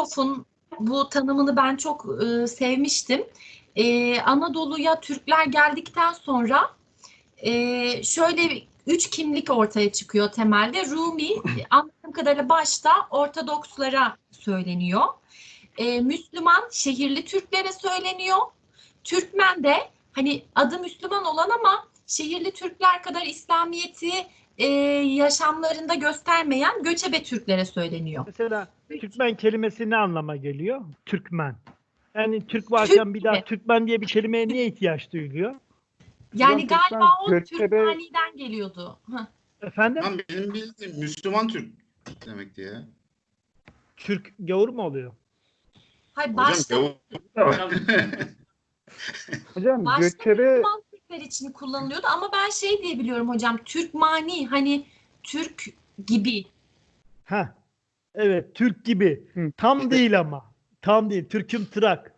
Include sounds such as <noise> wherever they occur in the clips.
Top'un bu tanımını ben çok e, sevmiştim. E, Anadolu'ya Türkler geldikten sonra e, şöyle üç kimlik ortaya çıkıyor temelde. Rumi <laughs> anladığım kadarıyla başta Ortodokslara söyleniyor. E, Müslüman şehirli Türklere söyleniyor. Türkmen de hani adı Müslüman olan ama şehirli Türkler kadar İslamiyet'i e, yaşamlarında göstermeyen göçebe Türklere söyleniyor. Mesela Türkmen kelimesi ne anlama geliyor? Türkmen. Yani Türk varken bir daha Türk Türkmen diye bir kelimeye niye ihtiyaç duyuluyor? Yani Hocam galiba o Türkmen, göçebe- Türkmenli'den geliyordu. Efendim? Lan benim bildiğim Müslüman Türk demekti ya. Türk gavur mu oluyor? Hayır Hocam başta, gavur. <laughs> <laughs> Hocam başta göçebe Müslüman Türkler için kullanılıyordu ama ben şey diye biliyorum hocam Türkmani hani Türk gibi. Ha. Evet, Türk gibi. Hı, Tam değil ama. Tam değil. Türk'üm Trak.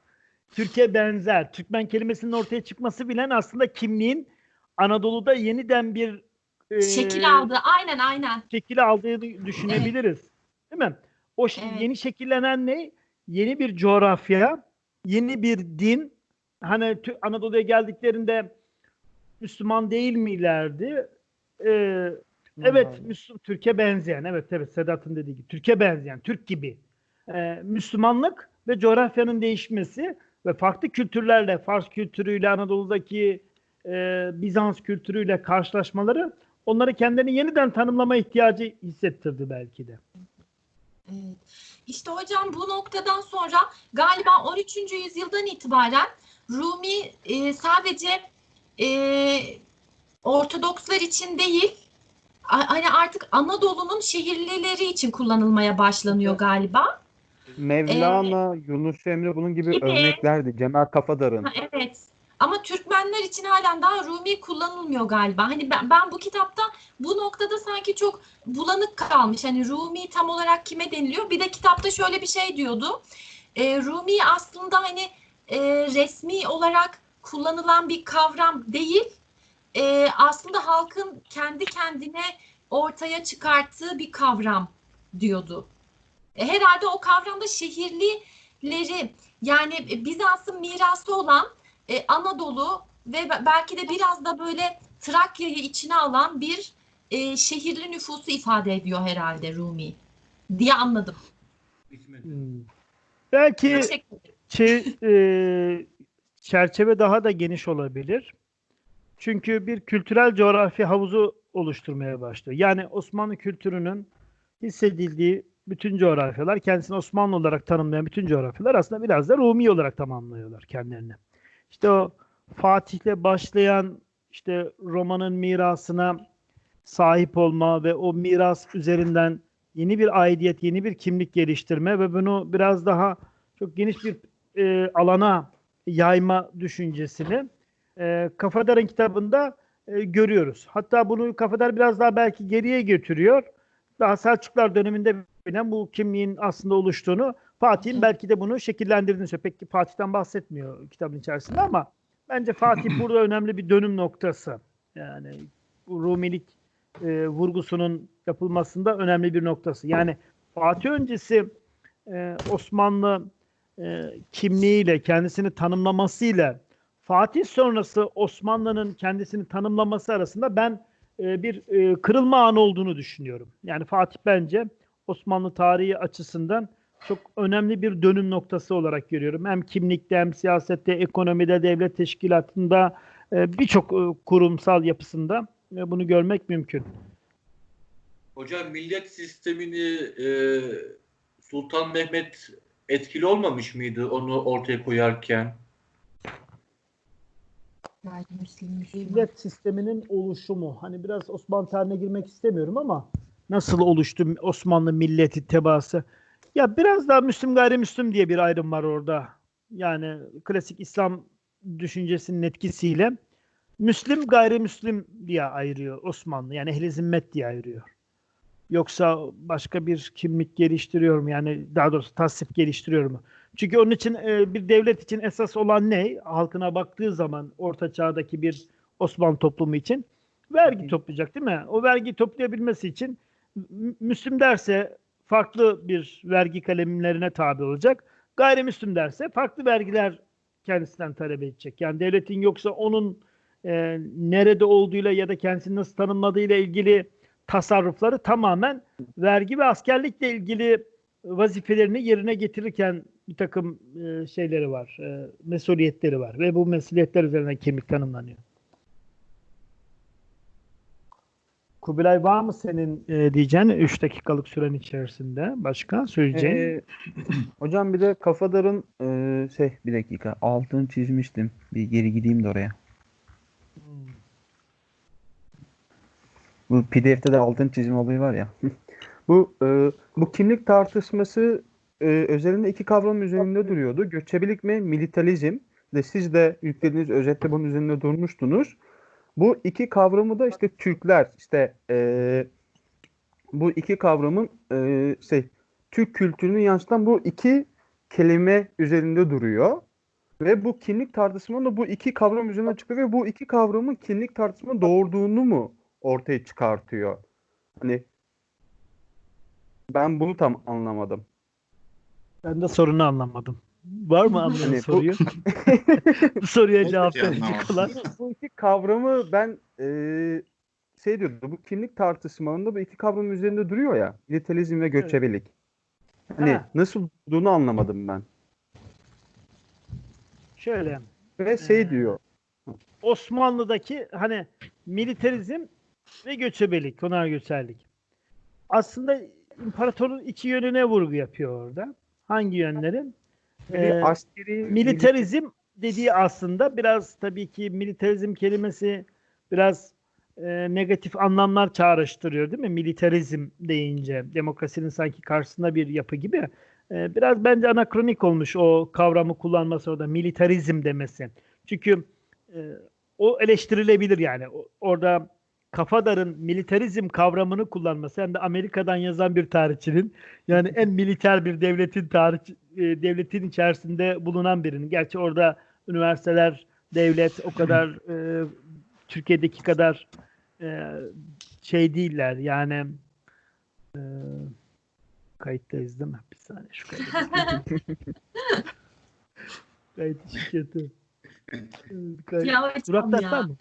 Türkiye benzer. Türkmen kelimesinin ortaya çıkması bilen aslında kimliğin Anadolu'da yeniden bir e, Şekil aldı. Aynen aynen. şekil aldığını düşünebiliriz. Değil mi? O Evet. yeni şekillenen ne? Yeni bir coğrafya, yeni bir din. Hani Anadolu'ya geldiklerinde Müslüman değil milerdi? Ee, evet, Müslüm Türkiye benzeyen. Evet, evet Sedat'ın dediği gibi. Türkiye benzeyen, Türk gibi. Ee, Müslümanlık ve coğrafyanın değişmesi ve farklı kültürlerle, Fars kültürüyle, Anadolu'daki e, Bizans kültürüyle karşılaşmaları onları kendilerini yeniden tanımlama ihtiyacı hissettirdi belki de. Evet. İşte hocam bu noktadan sonra galiba 13. yüzyıldan itibaren Rumi e, sadece e, Ortodokslar için değil hani artık Anadolu'nun şehirlileri için kullanılmaya başlanıyor galiba. Mevlana, Yunus Emre bunun gibi Gibi. örneklerdi. Cemal Kafadar'ın. Ha, evet. Ama Türkmenler için halen daha Rumi kullanılmıyor galiba. Hani ben, ben bu kitapta bu noktada sanki çok bulanık kalmış. Hani Rumi tam olarak kime deniliyor? Bir de kitapta şöyle bir şey diyordu. E, Rumi aslında hani e, resmi olarak kullanılan bir kavram değil. E, aslında halkın kendi kendine ortaya çıkarttığı bir kavram diyordu. E, herhalde o kavramda şehirlileri yani Bizans'ın mirası olan e, Anadolu ve be- belki de biraz da böyle Trakya'yı içine alan bir e, şehirli nüfusu ifade ediyor herhalde Rumi diye anladım. Hmm. Belki çe- e, çerçeve daha da geniş olabilir. Çünkü bir kültürel coğrafi havuzu oluşturmaya başlıyor. Yani Osmanlı kültürünün hissedildiği bütün coğrafyalar, kendisini Osmanlı olarak tanımlayan bütün coğrafyalar aslında biraz da Rumi olarak tamamlıyorlar kendilerini. İşte o Fatih'le başlayan işte Roma'nın mirasına sahip olma ve o miras üzerinden yeni bir aidiyet, yeni bir kimlik geliştirme ve bunu biraz daha çok geniş bir e, alana yayma düşüncesini e, Kafadar'ın kitabında e, görüyoruz. Hatta bunu Kafadar biraz daha belki geriye götürüyor. Daha Selçuklar döneminde bilen bu kimliğin aslında oluştuğunu, Fatih'in belki de bunu şekillendirdiğini söylüyor. Pek Fatih'ten bahsetmiyor kitabın içerisinde ama bence Fatih <clears throat> burada önemli bir dönüm noktası. Yani bu Rumilik e, vurgusunun yapılmasında önemli bir noktası. Yani Fatih öncesi e, Osmanlı e, kimliğiyle, kendisini tanımlamasıyla Fatih sonrası Osmanlı'nın kendisini tanımlaması arasında ben e, bir e, kırılma anı olduğunu düşünüyorum. Yani Fatih bence Osmanlı tarihi açısından çok önemli bir dönüm noktası olarak görüyorum. Hem kimlikte hem siyasette, ekonomide, devlet teşkilatında birçok kurumsal yapısında bunu görmek mümkün. Hocam millet sistemini Sultan Mehmet etkili olmamış mıydı onu ortaya koyarken? Gayrimüslim, Müslüman. Millet sisteminin oluşumu. Hani biraz Osmanlı tarihine girmek istemiyorum ama nasıl oluştu Osmanlı milleti tebaası? Ya biraz daha Müslüm gayrimüslim diye bir ayrım var orada. Yani klasik İslam düşüncesinin etkisiyle Müslim gayrimüslim diye ayırıyor Osmanlı. Yani ehli zimmet diye ayırıyor. Yoksa başka bir kimlik geliştiriyor mu? Yani daha doğrusu tasnif geliştiriyor mu? Çünkü onun için e, bir devlet için esas olan ne? Halkına baktığı zaman orta çağdaki bir Osmanlı toplumu için vergi toplayacak değil mi? O vergi toplayabilmesi için Müslüm derse farklı bir vergi kalemlerine tabi olacak. Gayrimüslim derse farklı vergiler kendisinden talep edecek. Yani devletin yoksa onun e, nerede olduğuyla ya da kendisini nasıl tanımladığıyla ilgili tasarrufları tamamen vergi ve askerlikle ilgili vazifelerini yerine getirirken bir takım e, şeyleri var, e, mesuliyetleri var ve bu mesuliyetler üzerinden kimlik tanımlanıyor. Kubilay var mı senin e, diyeceğin 3 dakikalık süren içerisinde başka söyleyeceğin? Ee, <clears throat> hocam bir de kafadarın e, şey bir dakika altını çizmiştim. Bir geri gideyim de oraya. Bu PDF'de de altın çizim olayı var ya. bu e, bu kimlik tartışması e, özelinde iki kavram üzerinde duruyordu. Göçebelik mi, militarizm. Ve siz de yüklediğiniz özette bunun üzerinde durmuştunuz. Bu iki kavramı da işte Türkler işte e, bu iki kavramın e, şey Türk kültürünü yansıtan bu iki kelime üzerinde duruyor. Ve bu kimlik tartışmanın da bu iki kavram üzerine çıkıyor ve bu iki kavramın kimlik tartışmanın doğurduğunu mu ortaya çıkartıyor? Hani ben bunu tam anlamadım. Ben de sorunu anlamadım. Var mı anlayan Hani bu- soruyu? <laughs> bu soruya cevap verecek olan. bu iki kavramı ben eee şey diyordu bu kimlik tartışmalarında bu iki kavram üzerinde duruyor ya. Militarizm ve göçebelik. Hani Ha. nasıl bulduğunu anlamadım ben. Şöyle. Ve şey Ee, diyor. Osmanlı'daki hani militarizm ve göçebelik, konar göçerlik. Aslında imparatorun iki yönüne vurgu yapıyor orada. Hangi yönlerin? Biri Ee, askeri militarizm dediği aslında biraz tabii ki militarizm kelimesi biraz e, negatif anlamlar çağrıştırıyor değil mi? Militarizm deyince demokrasinin sanki karşısında bir yapı gibi. E, biraz bence anakronik olmuş o kavramı kullanması orada militarizm demesi. Çünkü e, o eleştirilebilir yani. O- orada Kafadar'ın militarizm kavramını kullanması hem de Amerika'dan yazan bir tarihçinin yani en militer bir devletin tarih e, devletin içerisinde bulunan birinin. Gerçi orada üniversiteler, devlet o kadar e, Türkiye'deki kadar e, şey değiller. Yani e, kayıttayız değil mi? Bir saniye şu kaydı. <laughs> Kayıt şirketi. Kayıt. Burak ya. Taslan mı?